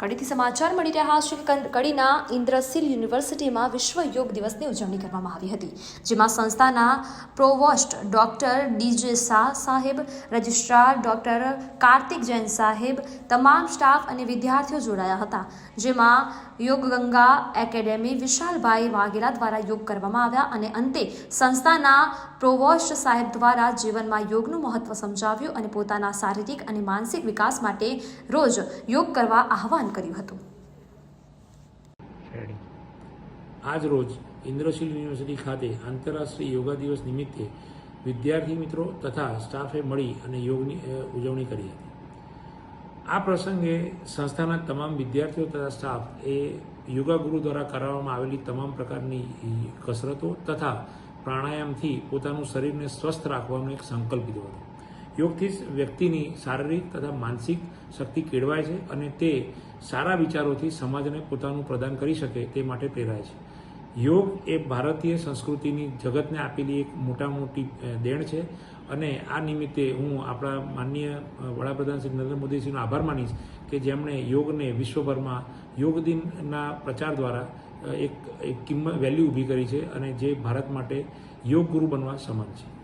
કડીથી સમાચાર મળી રહ્યા છે કે કડીના ઇન્દ્રસિલ યુનિવર્સિટીમાં વિશ્વ યોગ દિવસની ઉજવણી કરવામાં આવી હતી, જેમાં સંસ્થાના પ્રોવોસ્ટ ડોક્ટર ડીજે શાહ સાહેબ, રજિસ્ટ્રાર ડોક્ટર કાર્તિક જૈન સાહેબ, તમામ સ્ટાફ અને વિદ્યાર્થીઓ જોડાયા હતા, જેમાં યોગ ગંગા એકેડેમી વિશાલભાઈ વાઘેલા દ્વારા યોગ કરવામાં આવ્યા અને અંતે સંસ્થાના પ્રોવોસ્ટ સાહેબ દ્વારા જીવનમાં યોગનું મહત્વ સમજાવ્યું અને પોતાના શારીરિક અને માનસિક વિકાસ માટે રોજ યોગ કરવા આહવાન કર્યું હતું. આજ રોજ ઇન્દ્રશીલ યુનિવર્સિટી ખાતે આંતરરાષ્ટ્રીય યોગા દિવસ નિમિત્તે વિદ્યાર્થી મિત્રો તથા સ્ટાફે મળી અને યોગની ઉજવણી કરી હતી. આ પ્રસંગે સંસ્થાના તમામ વિદ્યાર્થીઓ તથા સ્ટાફ એ યોગા ગુરુ દ્વારા કરાવવામાં આવેલી તમામ પ્રકારની કસરતો તથા પ્રાણાયામથી પોતાનું શરીરને સ્વસ્થ રાખવાનો એક સંકલ્પ લીધો હતો. યોગથી જ વ્યક્તિની શારીરિક તથા માનસિક શક્તિ કેળવાય છે અને તે સારા વિચારોથી સમાજને પોતાનું પ્રદાન કરી શકે તે માટે પ્રેરાય છે. યોગ એ ભારતીય સંસ્કૃતિની જગતને આપેલી એક મોટા મોટી દેણ છે અને આ નિમિત્તે હું આપણા માનનીય વડાપ્રધાન શ્રી નરેન્દ્ર મોદીજીનો આભાર માનીશ કે જેમણે યોગને વિશ્વભરમાં યોગ દિનના પ્રચાર દ્વારા એક એક કિંમત, વેલ્યુ ઊભી કરી છે અને જે ભારત માટે યોગ ગુરુ બનવા સમાન છે.